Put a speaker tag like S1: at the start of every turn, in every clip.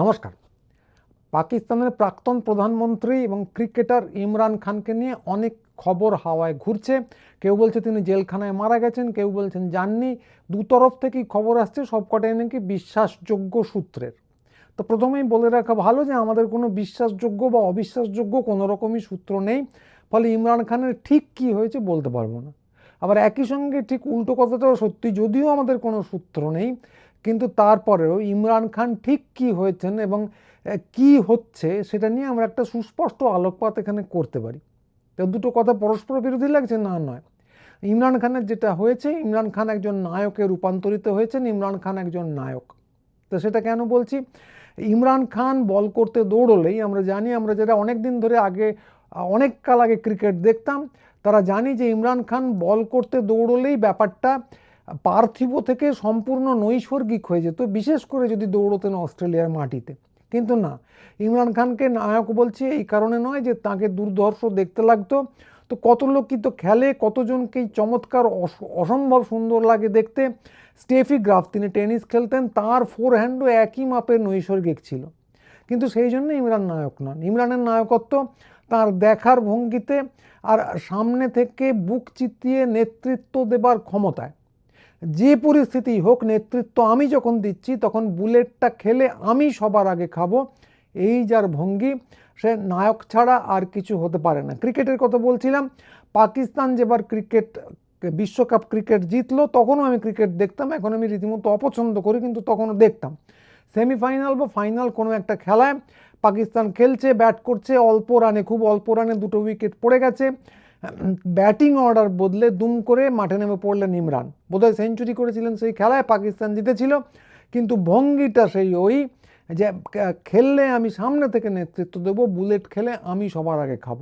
S1: নমস্কার। পাকিস্তানের প্রাক্তন প্রধানমন্ত্রী এবং ক্রিকেটার ইমরান খানকে নিয়ে অনেক খবর হাওয়ায় ঘুরছে। কেউ বলছে তিনি জেলখানায় মারা গেছেন, কেউ বলছেন যাননি। দু তরফ থেকেই খবর আসছে, সবকটাই নাকি বিশ্বাসযোগ্য সূত্রের। তো প্রথমেই বলে রাখা ভালো যে আমাদের কোনো বিশ্বাসযোগ্য বা অবিশ্বাসযোগ্য কোনো রকমই সূত্র নেই। ফলে ইমরান খানের ঠিক কী হয়েছে বলতে পারব না। আবার একই সঙ্গে ঠিক উল্টো কথাটাও সত্যি, যদিও আমাদের কোনো সূত্র নেই। কিন্তু তারপরেও ইমরান খান ঠিক কী হয়েছেন এবং কি হচ্ছে সেটা নিয়ে আমরা একটা সুস্পষ্ট আলোকপাত এখানে করতে পারি। তো দুটো কথা পরস্পর বিরোধী লাগছে? না, নয়। ইমরান খানের যেটা হয়েছে, ইমরান খান একজন নায়কে রূপান্তরিত হয়েছেন, ইমরান খান একজন নায়ক। তো সেটা কেন বলছি? ইমরান খান বল করতে দৌড়লেই আমরা জানি, আমরা যারা অনেক দিন ধরে আগে, অনেক কাল আগে ক্রিকেট দেখতাম, তারা জানি যে ইমরান খান বল করতে দৌড়লেই ব্যাপারটা পার্থিব থেকে সম্পূর্ণ নৈসর্গিক হয়ে যেত, বিশেষ করে যদি দৌড়তেন অস্ট্রেলিয়ার মাটিতে। কিন্তু না, ইমরান খানকে নায়ক বলছি এই কারণে নয় যে তাকে দুর্ধর্ষ দেখতে লাগতো। তো কত লোকই তো খেলে কতজনকেই চমৎকার অসম্ভব সুন্দর লাগে দেখতে। স্টেফি গ্রাফ, তিনি টেনিস খেলতেন, তার ফোর হ্যান্ডও একই মাপের নৈসর্গিক ছিল। কিন্তু সেই জন্য ইমরান নায়ক নন। ইমরানের নায়কত্ব তার দেখার ভঙ্গিতে আর সামনে থেকে বুক চিতিয়ে নেতৃত্ব দেবার ক্ষমতায়। যে পরিস্থিতি হোক নেতৃত্ব আমি যখন দিচ্ছি, তখন বুলেটটা খেলে আমি সবার আগে খাব। এই যার ভঙ্গি, সে নায়ক ছাড়া আর কিছু হতে পারে না। ক্রিকেটের কথা বলছিলাম, পাকিস্তান যেবার ক্রিকেট, বিশ্বকাপ ক্রিকেট জিতলো, তখনও আমি ক্রিকেট দেখতাম। এখন আমি রীতিমতো অপছন্দ করি, কিন্তু তখনও দেখতাম। সেমিফাইনাল বা ফাইনাল কোনো একটা খেলায় পাকিস্তান খেলছে, ব্যাট করছে, অল্প রানে, খুব অল্প রানে দুটো উইকেট পড়ে গেছে। ব্যাটিং অর্ডার বদলে দুম করে মাঠে নেমে পড়লেন ইমরান। বোধহয় সেঞ্চুরি করেছিলেন সেই খেলায় পাকিস্তান জিতেছিল, কিন্তু ভঙ্গিটা সেই ওই যে খেললে আমি সামনে থেকে নেতৃত্ব দেবো, বুলেট খেলে আমি সবার আগে খাব।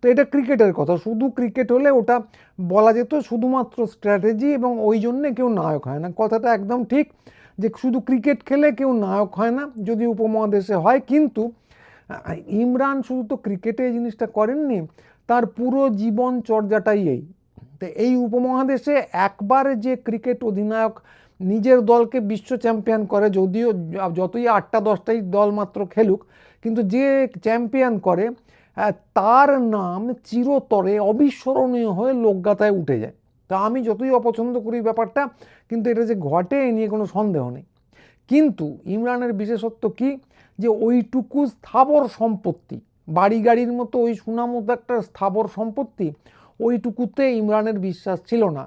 S1: তো এটা ক্রিকেটের কথা, শুধু ক্রিকেট হলে ওটা বলা যেত শুধুমাত্র স্ট্র্যাটেজি এবং ওই জন্যে কেউ নায়ক হয় না। কথাটা একদম ঠিক যে, শুধু ক্রিকেট খেলে কেউ নায়ক হয় না, যদি উপমহাদেশে হয়, কিন্তু ইমরান শুধু তো ক্রিকেটে এই জিনিসটা করেননি তার পুরো জীবন চর্যাটাই এই। তো এই উপমহাদেশে একবার যে ক্রিকেট অধিনায়ক নিজের দলকে বিশ্ব চ্যাম্পিয়ন করে, যদিও যতই আটটা দশটাই দল মাত্র খেলুক, কিন্তু যে চ্যাম্পিয়ন করে তার নাম চিরতরে অবিস্মরণীয় হয়ে লোকগাতায় উঠে যায়। তা আমি যতই অপছন্দ করি ব্যাপারটা, কিন্তু এটা যে ঘটে এ নিয়ে কোনো সন্দেহ নেই। কিন্তু ইমরানের বিশেষত্ব কি? যে ওইটুকু স্থাবর সম্পত্তি। বাড়ি গাড়ির মতো ওই সুনামতো একটা স্থাবর সম্পত্তি ওইটুকুতে ইমরানের বিশ্বাস ছিল না।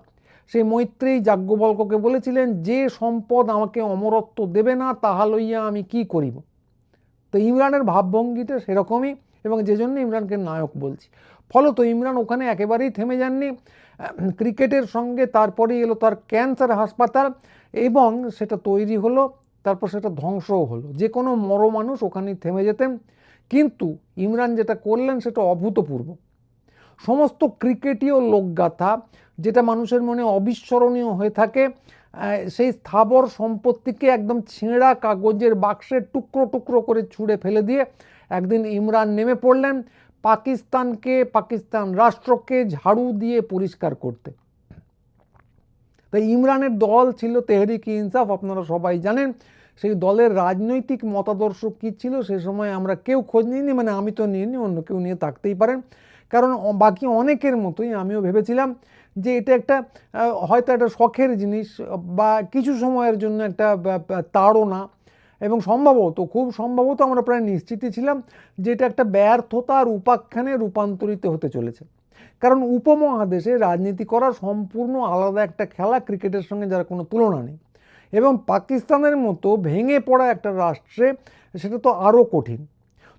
S1: সেই মৈত্রেয়ী যাজ্ঞবল্ককে বলেছিলেন, যে সম্পদ আমাকে অমরত্ব দেবে না, তাহা লইয়া আমি কি করিব? তো ইমরানের ভাবভঙ্গিটা সেরকমই এবং যে জন্য ইমরানকে নায়ক বলছি। ফলত ইমরান ওখানে একেবারেই থেমে যাননি। ক্রিকেটের সঙ্গে তারপরে এলো তার ক্যান্সার হাসপাতাল এবং সেটা তৈরি হলো, তারপর সেটা ধ্বংসও হলো। যে কোনো মর মানুষ ওখানেই থেমে যেতেন। কিন্তু ইমরান যেটা করলেন সেটা অভূতপূর্ব। সমস্ত ক্রিকেটীয় লোকগাথা যেটা মানুষের মনে অবিস্মরণীয় হয়ে থাকে সেই স্থাবর সম্পত্তিকে একদম ছেঁড়া কাগজের বাক্সের টুকরো টুকরো করে ছুঁড়ে ফেলে দিয়ে একদিন ইমরান নেমে পড়লেন পাকিস্তানকে, পাকিস্তান রাষ্ট্রকে ঝাড়ু দিয়ে পরিষ্কার করতে। তাই ইমরানের দল ছিল তেহরিক ইনসাফ, আপনারা সবাই জানেন। সেই দলের রাজনৈতিক মতাদর্শ কী ছিল সে সময় আমরা কেউ খোঁজ নিইনি মানে আমি তো নিইনি, অন্য কেউ নিয়ে থাকতেই পারেন। কারণ বাকি অনেকের মতোই আমিও ভেবেছিলাম যে এটা একটা হয়তো একটা শখের জিনিস বা কিছু সময়ের জন্য একটা তাড়না, এবং সম্ভবত, খুব সম্ভবত আমরা প্রায় নিশ্চিতই ছিলাম যে এটা একটা ব্যর্থতার উপাখ্যানে রূপান্তরিত হতে চলেছে। কারণ উপমহাদেশে রাজনীতি করা সম্পূর্ণ আলাদা একটা খেলা, ক্রিকেটের সঙ্গে যার কোনো তুলনা নেই। এবং পাকিস্তানের মতো ভেঙে পড়া একটা রাষ্ট্রে সেটা তো আরও কঠিন।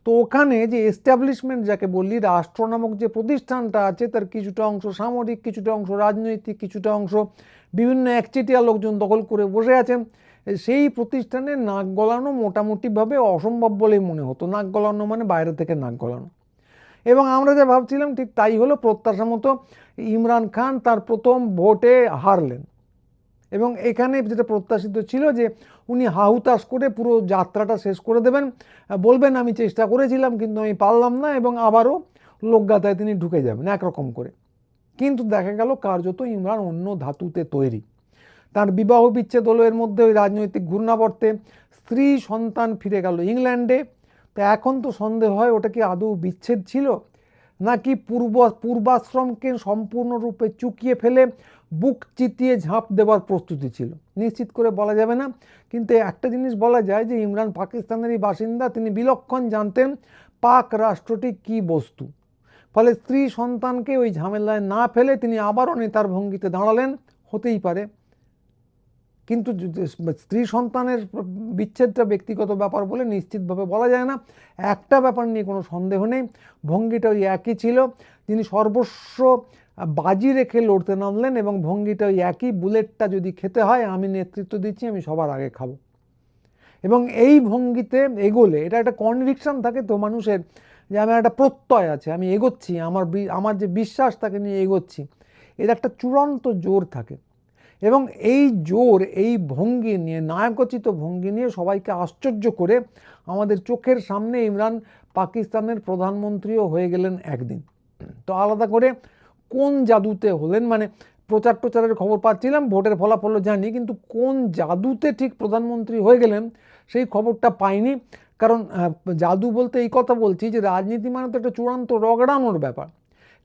S1: তো ওখানে যে এস্টাবলিশমেন্ট যাকে বললি, রাষ্ট্র নামক যে প্রতিষ্ঠানটা আছে, তার কিছুটা অংশ সামরিক, কিছুটা অংশ রাজনৈতিক, কিছুটা অংশ বিভিন্ন একচেটিয়া লোকজন দখল করে বসে আছেন সেই প্রতিষ্ঠানে নাক গলানো মোটামুটিভাবে অসম্ভব বলেই মনে হতো। নাক গলানো মানে বাইরে থেকে নাক গলানো। এবং আমরা যা ভাবছিলাম ঠিক তাই হলো প্রত্যাশা মতো ইমরান খান তার প্রথম ভোটে হারলেন। এবং এখানে যেটা প্রত্যাশিত ছিল যে উনি হাহুতাশ করে পুরো যাত্রাটা শেষ করে দেবেন। বলবেন, আমি চেষ্টা করেছিলাম, কিন্তু আমি পারলাম না, এবং আবারও লোকগাথায় তিনি ঢুকে যাবেন একরকম করে। কিন্তু দেখা গেল, কার্যত ইমরান অন্য ধাতুতে তৈরি। তার বিবাহ বিচ্ছেদ হলো, এর মধ্যে ওই রাজনৈতিক ঘূর্ণাবর্তে স্ত্রী সন্তান ফিরে গেল ইংল্যান্ডে। তা এখন তো সন্দেহ হয়, ওটা কি আদৌ বিচ্ছেদ ছিল? নাকি পূর্ব, পূর্বাশ্রমকে সম্পূর্ণরূপে চুকিয়ে ফেলে বুক চিতিয়ে ঝাঁপ দেওয়ার প্রস্তুতি ছিল। নিশ্চিত করে বলা যাবে না, কিন্তু একটা জিনিস বলা যায় যে ইমরান পাকিস্তানেরই বাসিন্দা, তিনি বিলক্ষণ জানতেন পাক রাষ্ট্রটি কি বস্তু। ফলে স্ত্রী সন্তানকে ওই ঝামেলায় না ফেলে তিনি আবারও নেতার ভঙ্গিতে দাঁড়ালেন, হতেই পারে। কিন্তু স্ত্রী সন্তানের বিচ্ছেদটা ব্যক্তিগত ব্যাপার বলে নিশ্চিতভাবে বলা যায় না। একটা ব্যাপার নিয়ে কোনো সন্দেহ নেই, ভঙ্গিটা ওই একই ছিল। তিনি সর্বস্ব বাজি রেখে লড়তে নামলেন এবং ভঙ্গিটা ওই একই বুলেটটা যদি খেতে হয়, আমি নেতৃত্ব দিচ্ছি, আমি সবার আগে খাব। এবং এই ভঙ্গিতে এগোলে, এটা একটা কনভিকশন থাকে তো মানুষের যে আমার একটা প্রত্যয় আছে, আমি এগোচ্ছি, আমার আমার যে বিশ্বাস তাকে নিয়ে এগোচ্ছি। এর একটা চূড়ান্ত জোর থাকে। এবং এই জোর, এই ভঙ্গি নিয়ে, নায়কোচিত ভঙ্গি নিয়ে সবাইকে আশ্চর্য করে আমাদের চোখের সামনে ইমরান পাকিস্তানের প্রধানমন্ত্রীও হয়ে গেলেন একদিন। তো আলাদা করে কোন জাদুতে হলেন? মানে প্রচার প্রচারের খবর পাচ্ছিলাম, ভোটের ফলাফলও জানি, কিন্তু কোন জাদুতে ঠিক প্রধানমন্ত্রী হয়ে গেলেন সেই খবরটা পাইনি। কারণ জাদু বলতে এই কথা বলছি যে রাজনীতি মানে তো একটা চূড়ান্ত রগড়ানোর ব্যাপার।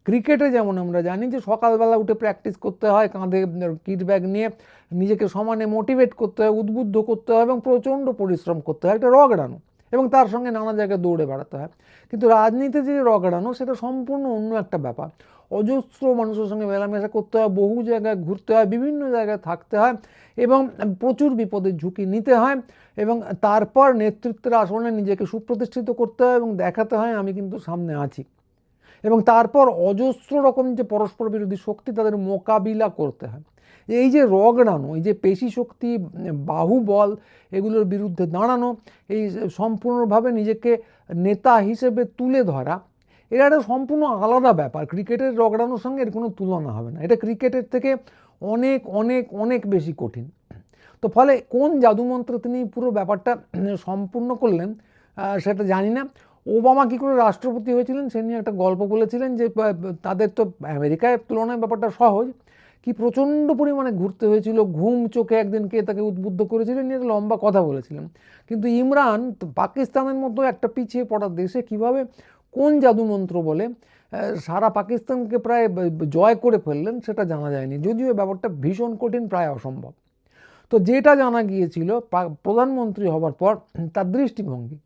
S1: ক্রিকেটে যেমন আমরা জানি যে সকালবেলা উঠে প্র্যাকটিস করতে হয়, কাঁধে কিট ব্যাগ নিয়ে নিজেকে সমানে মোটিভেট করতে হয়, উদ্বুদ্ধ করতে হয় এবং প্রচণ্ড পরিশ্রম করতে হয়, একটা রগড়ানো এবং তার সঙ্গে নানা জায়গায় দৌড়ে বেড়াতে হয়। কিন্তু রাজনীতিতে যে রগড়ানো, সেটা সম্পূর্ণ অন্য একটা ব্যাপার। অজস্র মানুষের সঙ্গে মেলামেশা করতে হয়, বহু জায়গায় ঘুরতে হয়, বিভিন্ন জায়গায় থাকতে হয় এবং প্রচুর বিপদের ঝুঁকি নিতে হয় এবং তারপর নেতৃত্বের আসনে নিজেকে সুপ্রতিষ্ঠিত করতে হয় এবং দেখাতে হয়, আমি কিন্তু সামনে আছি। এবং তারপর অজস্র রকম যে পরস্পর বিরোধী শক্তি তাদের মোকাবিলা করতে হয়। এই যে রগড়ানো এই যে পেশি শক্তি, বাহুবল এগুলোর বিরুদ্ধে দাঁড়ানো, এই সম্পূর্ণভাবে নিজেকে নেতা হিসেবে তুলে ধরা এটা একটা সম্পূর্ণ আলাদা ব্যাপার। ক্রিকেটের রগড়ানোর সঙ্গে এর কোনো তুলনা হবে না। এটা ক্রিকেটের থেকে অনেক অনেক অনেক বেশি কঠিন। তো ফলে কোন জাদুমন্ত্র তিনি পুরো ব্যাপারটা সম্পূর্ণ করলেন সেটা জানি না। ওবামা কী করে রাষ্ট্রপতি হয়েছিলেন সে নিয়ে একটা গল্প বলেছিলেন যে তাদের তো আমেরিকায় তুলনায় ব্যাপারটা সহজ। কি প্রচণ্ড পরিমাণে ঘুরতে হয়েছিল, ঘুম চোখে একদিন কে তাকে উদ্বুদ্ধ করেছিলেন নিয়ে লম্বা কথা বলেছিলেন। কিন্তু ইমরান পাকিস্তানের মতো একটা পিছিয়ে পড়ার দেশে কীভাবে কোন জাদুমন্ত্র বলে সারা পাকিস্তানকে প্রায় জয় করে ফেললেন সেটা জানা যায়নি। যদিও ব্যাপারটা ভীষণ কঠিন, প্রায় অসম্ভব। তো যেটা জানা গিয়েছিল প্রধানমন্ত্রী হবার পর, তার দৃষ্টিভঙ্গি।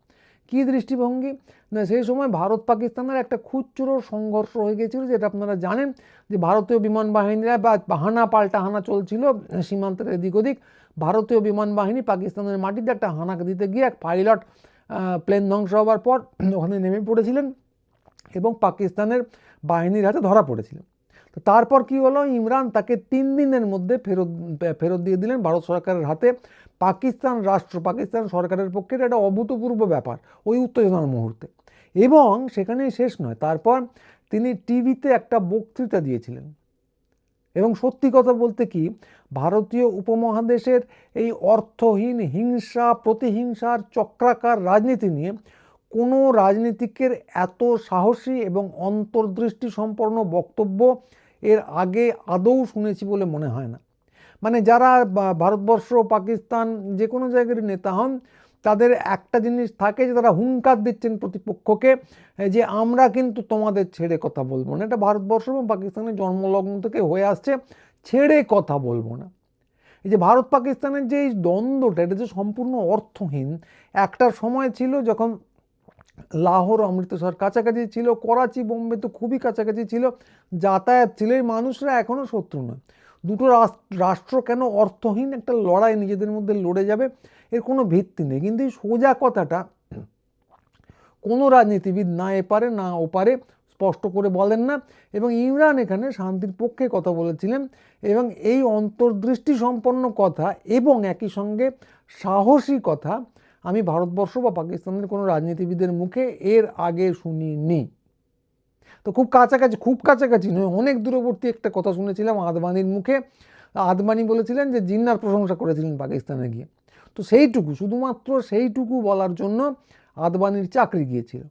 S1: কী দৃষ্টিভঙ্গি? না, সেই সময় ভারত পাকিস্তানের একটা খুচরো সংঘর্ষ হয়ে গিয়েছিল, যেটা আপনারা জানেন যে ভারতীয় বিমান বাহিনীরা বা হানা পাল্টা হানা চলছিল সীমান্তের এদিক ওদিক। ভারতীয় বিমান বাহিনী পাকিস্তানের মাটিতে একটা হানাকে দিতে গিয়ে এক পাইলট প্লেন ধ্বংস হওয়ার পর ওখানে নেমে পড়েছিলেন এবং পাকিস্তানের বাহিনীর হাতে ধরা পড়েছিলেন তো তারপর কি হলো? ইমরান তাকে তিন দিনের মধ্যে ফেরত ফেরত দিয়ে দিলেন ভারত সরকারের হাতে। পাকিস্তান রাষ্ট্র, পাকিস্তান সরকারের পক্ষে এটা একটা অভূতপূর্ব ব্যাপার, ওই উত্তেজনার মুহূর্তে। এবং সেখানেই শেষ নয়, তারপর তিনি টিভিতে একটা বক্তৃতা দিয়েছিলেন। এবং সত্যি কথা বলতে কি, ভারতীয় উপমহাদেশের এই অর্থহীন হিংসা, প্রতিহিংসার চক্রাকার রাজনীতি নিয়ে কোনো রাজনীতিকের এত সাহসী এবং অন্তর্দৃষ্টি সম্পন্ন বক্তব্য এর আগে আদৌ শুনেছি বলে মনে হয় না। মানে যারা ভারতবর্ষ, পাকিস্তান যে কোনো জায়গার নেতা হন তাদের একটা জিনিস থাকে যে তারা হুঙ্কার দিচ্ছেন প্রতিপক্ষকে যে আমরা কিন্তু তোমাদের ছেড়ে কথা বলব না। এটা ভারতবর্ষ এবং পাকিস্তানের জন্মলগ্ন থেকে হয়ে আসছে, ছেড়ে কথা বলব না। এই যে ভারত পাকিস্তানের যে এই দ্বন্দ্বটা, এটা যে সম্পূর্ণ অর্থহীন একটা সময় ছিল যখন লাহোর অমৃতসর কাছাকাছি ছিল, করাচি, বোম্বে তো খুবই কাছাকাছি ছিল, যাতায়াত ছিল এই মানুষরা এখনও শত্রু নয়। দুটো রাষ্ট্র কেন অর্থহীন? একটা লড়াই নিজেদের মধ্যে লড়ে যাবে। এর কোনো ভিত্তি নেই। কিন্তু এই সোজা কথাটা কোনো রাজনীতিবিদ না এপারে না ওপারে স্পষ্ট করে বলেন না এবং ইমরান এখানে শান্তির পক্ষে কথা বলেছিলেন এবং এই অন্তর্দৃষ্টি সম্পন্ন কথা এবং একই সঙ্গে সাহসী কথা আমি ভারতবর্ষ বা পাকিস্তানের কোনো রাজনীতিবিদের মুখে এর আগে শুনিনি। তো খুব কাছাকাছি খুব কাছাকাছি নয়, অনেক দূরবর্তী একটা কথা শুনেছিলাম আদবানির মুখে। আদবানি বলেছিলেন যে জিন্নার প্রশংসা করেছিলেন পাকিস্তানে গিয়ে। তো সেইটুকু, শুধুমাত্র সেইটুকু বলার জন্য আদবানির চাকরি গিয়েছিল।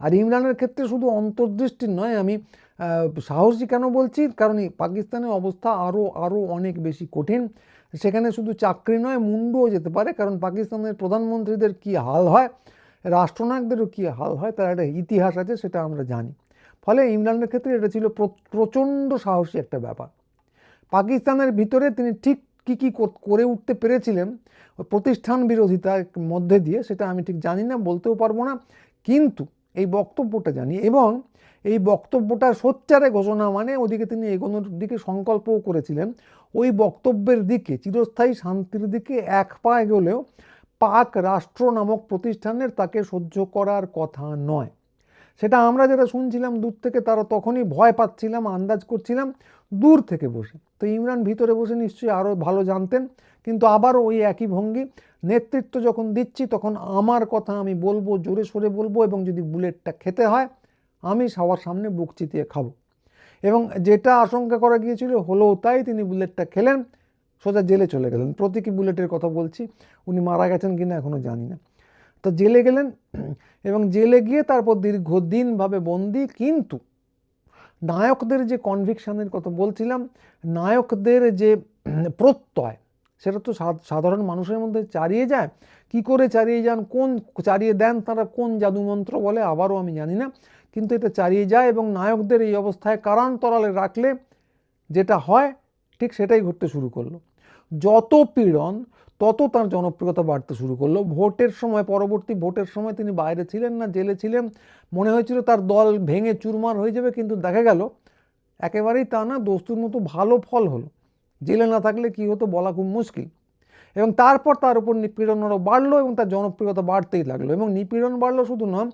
S1: আর ইমরানের ক্ষেত্রে শুধু অন্তর্দৃষ্টির নয়, আমি সাহসী কেন বলছি? কারণ পাকিস্তানের অবস্থা আরও আরও অনেক বেশি কঠিন। সেখানে শুধু চাকরি নয়, মুন্ডুও যেতে পারে। কারণ পাকিস্তানের প্রধানমন্ত্রীদের কি হাল হয়, রাষ্ট্রনায়কদেরও কী হাল হয়, তার একটা ইতিহাস আছে, সেটা আমরা জানি। ফলে ইমরানের ক্ষেত্রে এটা ছিল প্রচণ্ড সাহসী একটা ব্যাপার। পাকিস্তানের ভিতরে তিনি ঠিক কী কী কর- উঠতে পেরেছিলেন প্রতিষ্ঠান বিরোধিতার মধ্যে দিয়ে সেটা আমি ঠিক জানি না, বলতেও পারব না। কিন্তু এই বক্তব্যটা জানি এবং এই বক্তব্যটা সোচ্চারে ঘোষণা মানে ওদিকে তিনি এগোনোর দিকে সংকল্পও করেছিলেন। ওই বক্তব্যের দিকে, চিরস্থায়ী শান্তির দিকে এক পা এগোলেও পাক রাষ্ট্র নামক প্রতিষ্ঠানের তাকে সহ্য করার কথা নয়। সেটা আমরা যেটা শুনছিলাম দূর থেকে, তারা তখনই ভয় পাচ্ছিলাম, আন্দাজ করছিলাম, দূর থেকে বসে। তো ইমরান ভিতরে বসে নিশ্চয়ই আরও ভালো জানতেন, কিন্তু আবারও ওই একই ভঙ্গি, নেতৃত্ব যখন দিচ্ছি, তখন আমার কথা আমি বলব, জোরে সোরে বলব, এবং যদি বুলেটটা খেতে হয়, আমি সবার সামনে বুক চিতিয়ে খাব। এবং যেটা আশঙ্কা করা গিয়েছিল, হলেও তাই তিনি বুলেটটা খেলেন, সোজা জেলে চলে গেলেন। প্রতীকী বুলেটের কথা বলছি, উনি মারা গেছেন কিনা এখনও জানি না। তো জেলে গেলেন, এবং জেলে গিয়ে তারপর দীর্ঘদিনভাবে বন্দি। কিন্তু নায়কদের যে কনভিকশনের কথা বলছিলাম, নায়কদের যে প্রত্যয়, সেটা তো সাধারণ মানুষের মধ্যে চারিয়ে যায়। কি করে চারিয়ে যান, কোন চারিয়ে দেন তারা, কোন জাদুমন্ত্র বলে আবারও আমি জানি না। কিন্তু এটা চারিয়ে যায় এবং নায়কদের এই অবস্থায় কারান্তরালে রাখলে যেটা হয়, ঠিক সেটাই ঘটতে শুরু করল। যত পীড়ন তত তার জনপ্রিয়তা বাড়তে শুরু করল। ভোটের সময়, পরবর্তী ভোটের সময় তিনি বাইরে ছিলেন না, জেলে ছিলেন। মনে হয়েছিল তার দল ভেঙে চুরমার হয়ে যাবে, কিন্তু দেখা গেল একেবারেই তা না, দস্তুর মতো ভালো ফল হলো। জেলে না থাকলে কি হতো বলা খুব মুশকিল। এবং তারপর তার উপর নিপীড়ন আরও বাড়লো এবং তার জনপ্রিয়তা বাড়তেই লাগল। এবং নিপীড়ন বাড়লো শুধু না,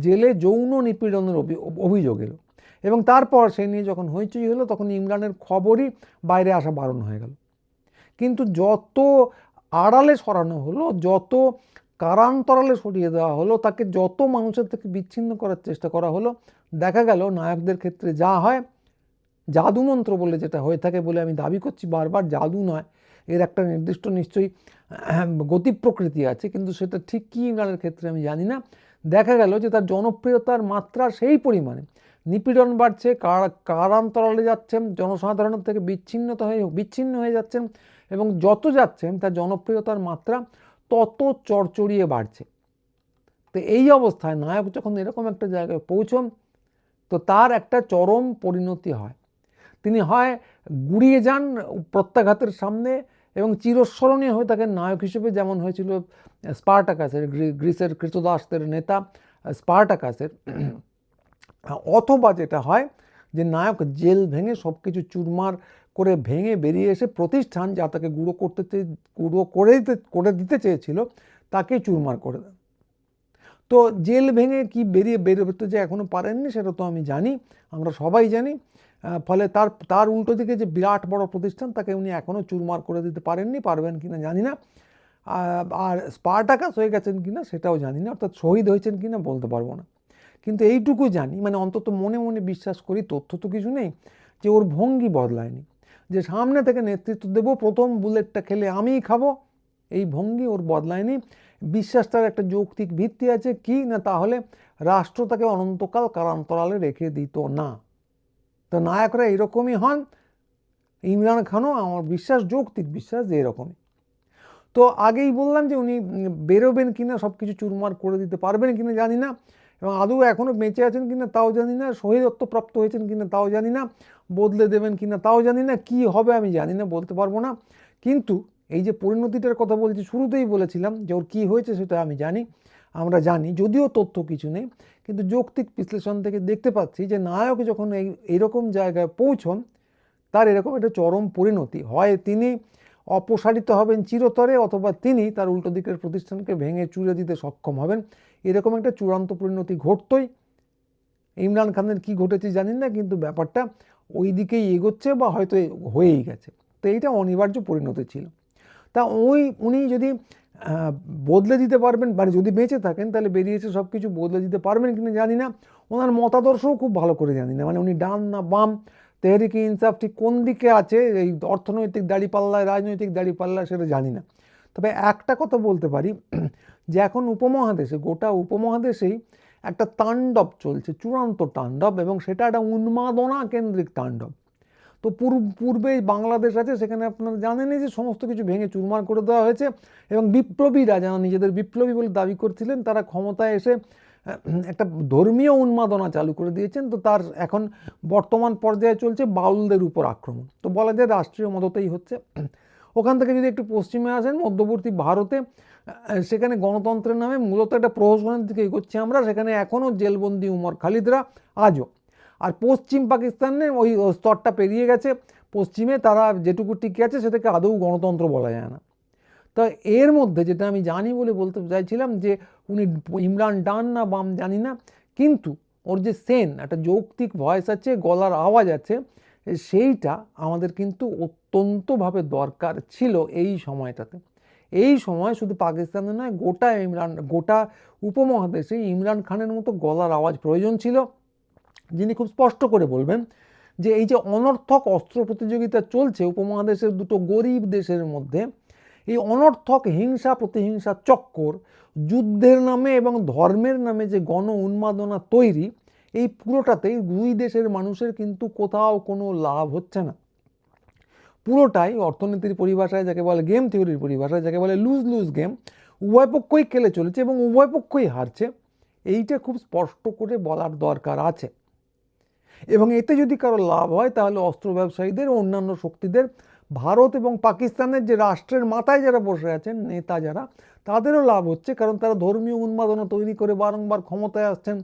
S1: জেলে যৌন নিপীড়নের অভি- অভিযোগ এলো। এবং তারপর সেই নিয়ে যখন হইচই হলো, তখন ইমরানের খবরই বাইরে আসা বারণ হয়ে গেল। কিন্তু যত আড়ালে সরানো হলো, যত কারান্তরালে সরিয়ে দেওয়া হলো, তাকে যত মানুষের থেকে বিচ্ছিন্ন করার চেষ্টা করা হলো, দেখা গেল নায়কদের ক্ষেত্রে যা হয় জাদুমন্ত্র বলে যেটা হয়ে থাকে বলে আমি দাবি করছি বারবার, জাদু নয়, এর একটা নির্দিষ্ট নিশ্চয়ই গতি প্রকৃতি আছে, কিন্তু সেটা ঠিক কী ইমরানের ক্ষেত্রে আমি জানি না। দেখা গেল যে তার জনপ্রিয়তার মাত্রা সেই পরিমাণে। নিপীড়ন বাড়ছে কারান্তরালে যাচ্ছেন, জনসাধারণের থেকে বিচ্ছিন্নতা হয়ে, বিচ্ছিন্ন হয়ে যাচ্ছেন এবং যত যাচ্ছেন তার জনপ্রিয়তার মাত্রা তত চড়চড়িয়ে বাড়ছে। তো এই অবস্থায় নায়ক যখন এরকম একটা জায়গায় পৌঁছন, তো তার একটা চরম পরিণতি হয়। তিনি হয় গুড়িয়ে যান প্রত্যাঘাতের সামনে এবং চিরস্মরণীয় হয়ে থাকেন নায়ক হিসেবে। যেমন হয়েছিল স্পার্টাকাসের, গ্রি- গ্রিসের কৃতদাসদের নেতা স্পার্টাকাসের। অথবা যেটা হয় যে নায়ক জেল ভেঙে সব কিছু চুরমার করে ভেঙে বেরিয়ে এসে প্রতিষ্ঠান যা তাকে গুঁড়ো করতে চেয়ে গুঁড়ো করে দিতে করে দিতে চেয়েছিল তাকে চুরমার করে দেন। তো জেল ভেঙে কি বেরিয়ে বেরোতে যে এখনও পারেননি সেটা তো আমি জানি, আমরা সবাই জানি। ফলে তার তার উল্টো দিকে যে বিরাট বড় প্রতিষ্ঠান, তাকে উনি এখনও চুরমার করে দিতে পারেননি, পারবেন কিনা জানি না। আর স্পার্টাকাস হয়ে গেছেন কিনা সেটাও জানি না, অর্থাৎ শহীদ হয়েছেন কিনা বলতে পারব না। কিন্তু এইটুকু জানি মানে অন্তত মনে মনে বিশ্বাস করি, তথ্য তো কিছু নেই, যে ওর ভঙ্গি বদলায়নি। যে সামনে থেকে নেতৃত্ব দেব, প্রথম বুলেটটা খেলে আমিই খাব। এই ভঙ্গি ওর বদলায়নি। বিশ্বাসটার একটা যৌক্তিক ভিত্তি আছে, কি না তাহলে রাষ্ট্র তাকে অনন্তকাল কারান্তরালে রেখে দিত না। তো নায়করা এরকমই হন। ইমরান খানও আমার বিশ্বাস, যৌক্তিক বিশ্বাস যে এরকমই। তো আগেই বললাম যে উনি বেরোবেন কিনা সব কিছু চুরমার করে দিতে পারবেন কিনা জানি না। এবং আদৌ এখনও বেঁচে আছেন কিনা তাও জানি না শহীদত্ব প্রাপ্ত হয়েছেন কিনা তাও জানি না, বদলে দেবেন কিনা তাও জানি না, কি হবে আমি জানি না, বলতে পারব না। কিন্তু এই যে পরিণতিটার কথা বলছি, শুরুতেই বলেছিলাম যে ওর কী হয়েছে সেটা আমি জানি, আমরা জানি, যদিও তথ্য কিছু নেই, কিন্তু যৌক্তিক বিশ্লেষণ থেকে দেখতে পাচ্ছি যে নায়ক যখন এই, এরকম জায়গায় পৌঁছন, তার এরকম একটা চরম পরিণতি। হয় তিনি অপসারিত হবেন চিরতরে অথবা তিনি তার উল্টো দিকের প্রতিষ্ঠানকে ভেঙে চুরে দিতে সক্ষম হবেন। এরকম একটা চূড়ান্ত পরিণতি ঘটতই। ইমরান খানের কি ঘটেছে জানি না, কিন্তু ব্যাপারটা ওই দিকেই এগোচ্ছে বা হয়তো হয়েই গেছে। তো এইটা অনিবার্য পরিণতি ছিল। তা ওই উনি যদি বদলে দিতে পারবেন মানে যদি বেঁচে থাকেন, তাহলে বেরিয়েছে সব কিছু বদলে দিতে পারবেন কিনা জানি না। ওনার মতাদর্শও খুব ভালো করে জানি না। মানে উনি ডান না বাম তেহরিকে ইনসাফ ঠিক কোন দিকে আছে? এই অর্থনৈতিক দাড়িপাল্লায়, রাজনৈতিক দাড়িপাল্লায় সেটা জানি না। তবে একটা কথা বলতে পারি, যে এখন উপমহাদেশে, গোটা উপমহাদেশেই একটা তাণ্ডব চলছে, চূড়ান্ত তাণ্ডব, এবং সেটা একটা উন্মাদনা কেন্দ্রিক তাণ্ডব। তো পূর্ব পূর্বে বাংলাদেশ আছে, সেখানে আপনারা জানেনই যে সমস্ত কিছু ভেঙে চুরমার করে দেওয়া হয়েছে, এবং বিপ্লবীরা যারা নিজেদের বিপ্লবী বলে দাবি করছিলেন, তারা ক্ষমতায় এসে একটা ধর্মীয় উন্মাদনা চালু করে দিয়েছেন, তো তার এখন বর্তমান পর্যায়ে চলছে বাউলদের উপর আক্রমণ। তো বলা যায় রাষ্ট্রীয় মদতেই হচ্ছে। ওখান থেকে যদি একটু পশ্চিমে আসেন, মধ্যবর্তী ভারতে সেখানে গণতন্ত্রের নামে মূলত একটা প্রহসনের দিকে এগোচ্ছি আমরা, সেখানে এখনও জেলবন্দি উমর খালিদরা আজও। আর পশ্চিম পাকিস্তানে ওই স্তরটা পেরিয়ে গেছে। পশ্চিমে তারা যেটুকু টিকে আছে, সেটাকে আদৌ গণতন্ত্র বলা যায় না। তো এর মধ্যে যেটা আমি জানি বলে বলতে চাইছিলাম যে উনি ইমরান ডান না বাম জানি না, কিন্তু ওর যে সেন, একটা যৌক্তিক ভয়েস আছে, গলার আওয়াজ আছে, সেইটা আমাদের কিন্তু অত্যন্তভাবে দরকার ছিল এই সময়টাতে। এই সময় শুধু পাকিস্তানে নয়, গোটা ইমরান, গোটা উপমহাদেশে ইমরান খানের মতো গলার আওয়াজ প্রয়োজন ছিল। যিনি খুব স্পষ্ট করে বলবেন যে এই যে অনর্থক অস্ত্র প্রতিযোগিতা চলছে উপমহাদেশের দুটো গরিব দেশের মধ্যে এই অনর্থক হিংসা, প্রতিহিংসা চক্কর, যুদ্ধের নামে এবং ধর্মের নামে যে গণ উন্মাদনা তৈরি, এই পুরোটাতেই দুই দেশের মানুষের কিন্তু কোথাও কোনো লাভ হচ্ছে না। পুরোটাই অর্থনীতির পরিভাষায় যাকে বলে গেম থিওরির পরিভাষায় যাকে বলে লুজ লুজ গেম উভয় পক্ষই খেলে চলেছে এবং উভয় পক্ষই হারছে। এইটা খুব স্পষ্ট করে বলার দরকার আছে। এবং এতে যদি কারও লাভ হয়, তাহলে অস্ত্র ব্যবসায়ীদের অন্যান্য শক্তিদের ভারত এবং পাকিস্তানের যে রাষ্ট্রের মাথায় যারা বসে আছেন, নেতা যারা, তাদেরও লাভ হচ্ছে কারণ তারা ধর্মীয় উন্মাদনা তৈরি করে বারংবার ক্ষমতায় আসছেন।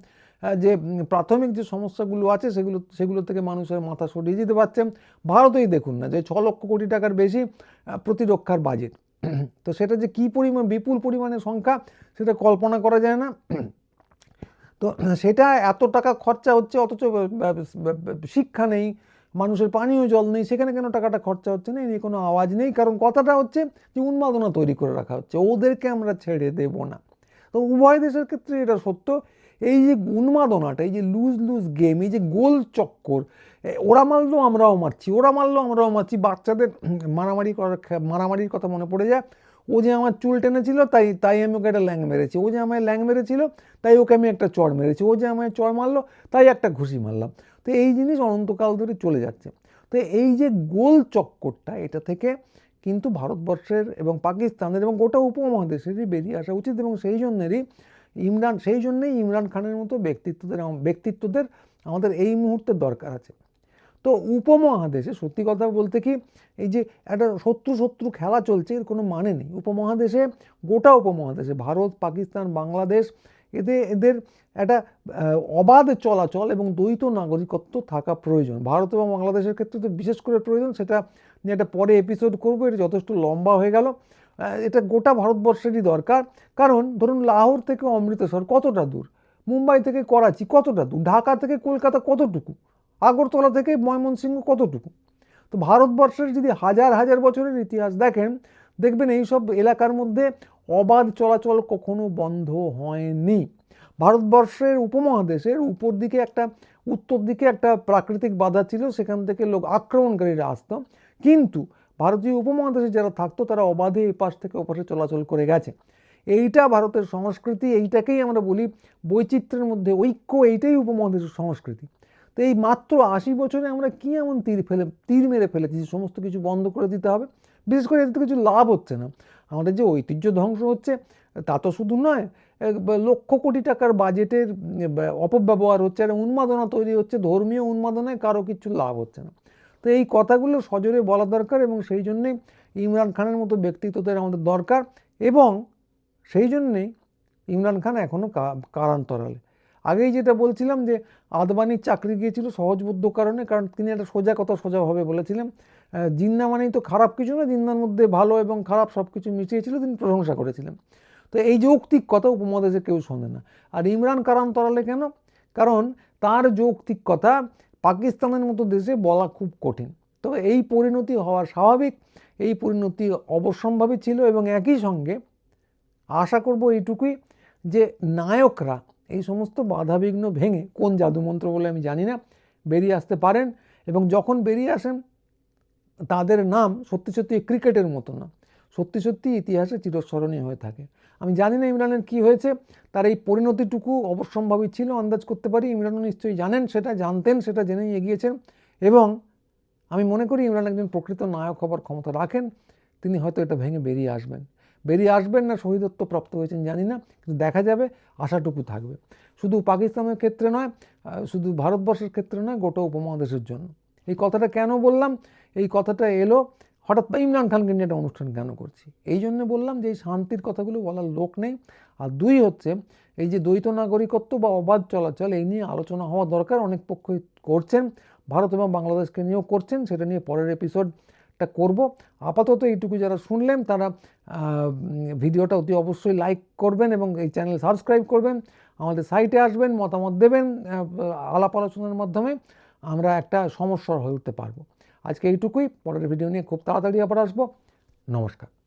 S1: যে প্রাথমিক যে সমস্যাগুলো আছে, সেগুলো সেগুলো থেকে মানুষের মাথা সরিয়ে যেতে পারছেন। ভারতেই দেখুন না যে ছ লক্ষ কোটি টাকার বেশি প্রতিরক্ষার বাজেট। তো সেটা যে কী পরিমাণ, বিপুল পরিমাণের সংখ্যা, সেটা কল্পনা করা যায় না। তো সেটা এত টাকা খরচা হচ্ছে, অথচ শিক্ষা নেই মানুষের পানীয় জল নেই, সেখানে কেন টাকাটা খরচা হচ্ছে? না এই নিয়ে কোনো আওয়াজ নেই, কারণ কথাটা হচ্ছে যে উন্মাদনা তৈরি করে রাখা হচ্ছে, ওদেরকে আমরা ছেড়ে দেব না। তো উভয় দেশের ক্ষেত্রে এটা সত্য, এই যে উন্মাদনাটা, এই যে লুজ লুজ গেম, এই যে গোল চক্কর ওরা মারলো, আমরাও মারছি, ওরা মারলো, আমরাও মারছি, বাচ্চাদের মারামারি করার মারামারির কথা মনে পড়ে যায়, ও যে আমার চুল টেনেছিল, তাই তাই আমি ওকে একটা ল্যাং মেরেছি, ও যে আমায় ল্যাং মেরেছিল, তাই ওকে আমি একটা চড় মেরেছি, ও যে আমায় চড় মারলো, তাই একটা ঘুষি মারলাম। তো এই জিনিস অনন্তকাল ধরে চলে যাচ্ছে। তো এই যে গোল চক্করটা, এটা থেকে কিন্তু ভারতবর্ষের এবং পাকিস্তানের এবং গোটা উপমহাদেশেরই বেরিয়ে আসা উচিত এবং সেই জন্যেরই ইমরান, সেই জন্যেই ইমরান খানের মতো ব্যক্তিত্বদের ব্যক্তিত্বদের আমাদের এই মুহূর্তে দরকার আছে। তো উপমহাদেশে সত্যি কথা বলতে কি, এই যে একটা শত্রু শত্রু খেলা চলছে, এর কোনো মানে নেই। উপমহাদেশে, গোটা উপমহাদেশে, ভারত, পাকিস্তান, বাংলাদেশ এতে এদের একটা অবাধ চলাচল এবং দ্বৈত নাগরিকত্ব থাকা প্রয়োজন। ভারত এবং বাংলাদেশের ক্ষেত্রে তো বিশেষ করে প্রয়োজন, সেটা নিয়ে একটা পরে এপিসোড করব, এটা যথেষ্ট লম্বা হয়ে গেল। এটা গোটা ভারতবর্ষেরই দরকার। কারণ ধরুন লাহোর থেকে অমৃতসর কতটা দূর? মুম্বাই থেকে করাচি কতটা দূর? ঢাকা থেকে কলকাতা কতটুকু? আগরতলা থেকে ময়মনসিংহ কতটুকু? তো ভারতবর্ষের যদি হাজার হাজার বছরের ইতিহাস দেখেন, দেখবেন এই সব এলাকার মধ্যে অবাধ চলাচল কখনো বন্ধ হয়নি। ভারতবর্ষের উপমহাদেশের উপর দিকে একটা উত্তর দিকে একটা প্রাকৃতিক বাধা ছিল, সেখান থেকে লোক আক্রমণকারীরা আসতো। কিন্তু ভারতীয় উপমহাদেশে যারা থাকতো, তারা অবাধে এপাশ থেকে ওপাশে চলাচল করে গেছে। এইটা ভারতের সংস্কৃতি, এইটাকেই আমরা বলি বৈচিত্র্যের মধ্যে ঐক্য, এইটাই উপমহাদেশের সংস্কৃতি। তো এই মাত্র আশি বছরে আমরা কী এমন তীর ফেলে, তীর মেরে ফেলেছি সমস্ত কিছু বন্ধ করে দিতে হবে? বিশেষ করে এতে কিছু লাভ হচ্ছে না। আমাদের যে ঐতিহ্য ধ্বংস হচ্ছে, তা তো শুধু নয় লক্ষ কোটি টাকার বাজেটের অপব্যবহার হচ্ছে আর উন্মাদনা তৈরি হচ্ছে, ধর্মীয় উন্মাদনায় কারও কিছু লাভ হচ্ছে না। তো এই কথাগুলো সজোরে বলা দরকার এবং সেই জন্যেই ইমরান খানের মতো ব্যক্তিত্বদের আমাদের দরকার এবং সেই জন্যেই ইমরান খান এখনও কারান্তরালে। আগেই যেটা বলছিলাম যে আদবানির চাকরি গিয়েছিল সহজবুদ্ধ কারণে, কারণ তিনি একটা সোজা কথা সোজাভাবে বলেছিলেন জিন্না মানেই তো খারাপ কিছু না, জিন্নার মধ্যে ভালো এবং খারাপ সব কিছু মিশিয়েছিল, তিনি প্রশংসা করেছিলেন। তো এই যৌক্তিক কথা উপমহাদেশে কেউ শোনে না। আর ইমরান কারান তরালে কেন? কারণ তার যৌক্তিক কথা পাকিস্তানের মতো দেশে বলা খুব কঠিন। তো এই পরিণতি হওয়া স্বাভাবিক, এই পরিণতি অবশ্যম্ভাবী ছিল এবং একই সঙ্গে আশা করব এইটুকুই যে নায়করা এই সমস্ত বাধাবিঘ্ন ভেঙে কোন জাদুমন্ত্র বলে আমি জানি না, বেরিয়ে আসতে পারেন এবং যখন বেরিয়ে আসেন তাদের নাম সত্যি সত্যি ক্রিকেটের মতো না। সত্যি সত্যি ইতিহাসে চিরস্মরণীয় হয়ে থাকে। আমি জানি না ইমরানের কী হয়েছে, তার এই পরিণতিটুকু অবশ্যম্ভাবী ছিল, আন্দাজ করতে পারি, ইমরানও নিশ্চয়ই জানেন সেটা, জানতেন সেটা, জেনেই এগিয়েছেন। এবং আমি মনে করি ইমরান একজন প্রকৃত নায়ক হবার ক্ষমতা রাখেন, তিনি হয়তো এটা ভেঙে বেরিয়ে আসবেন। বেরিয়ে আসবেন না, শহীদত্ব প্রাপ্ত হয়েছেন, জানি না, কিন্তু দেখা যাবে, আশাটুকু থাকবে। শুধু পাকিস্তানের ক্ষেত্রে নয় শুধু ভারতবর্ষের ক্ষেত্রে নয়, গোটা উপমহাদেশের জন্য। এই কথাটা কেন বললাম? এই কথাটা এলো, হঠাৎ ইমরান খানকে নিয়ে একটা অনুষ্ঠান কেন করছি? এই জন্য বললাম যে এই শান্তির কথাগুলো বলার লোক নেই। আর দুই হচ্ছে, এই যে দ্বৈত নাগরিকত্ব বা অবাধ চলাচল, এই নিয়ে আলোচনা হওয়া দরকার। অনেক পক্ষই করছেন, ভারত এবং বাংলাদেশকে নিয়েও করছেন, সেটা নিয়ে পরের এপিসোডটা করব। আপাতত এইটুকু যারা শুনলেন, তারা ভিডিওটা অতি অবশ্যই লাইক করবেন এবং এই চ্যানেল সাবস্ক্রাইব করবেন। আমাদের সাইটে আসবেন, মতামত দেবেন আলাপ আলোচনার মাধ্যমে। আমরা একটা সমস্যার হয়ে উঠতে পারব। আজকে এইটুকুই, পরের ভিডিও নিয়ে খুব তাড়াতাড়ি আবার আসব। নমস্কার।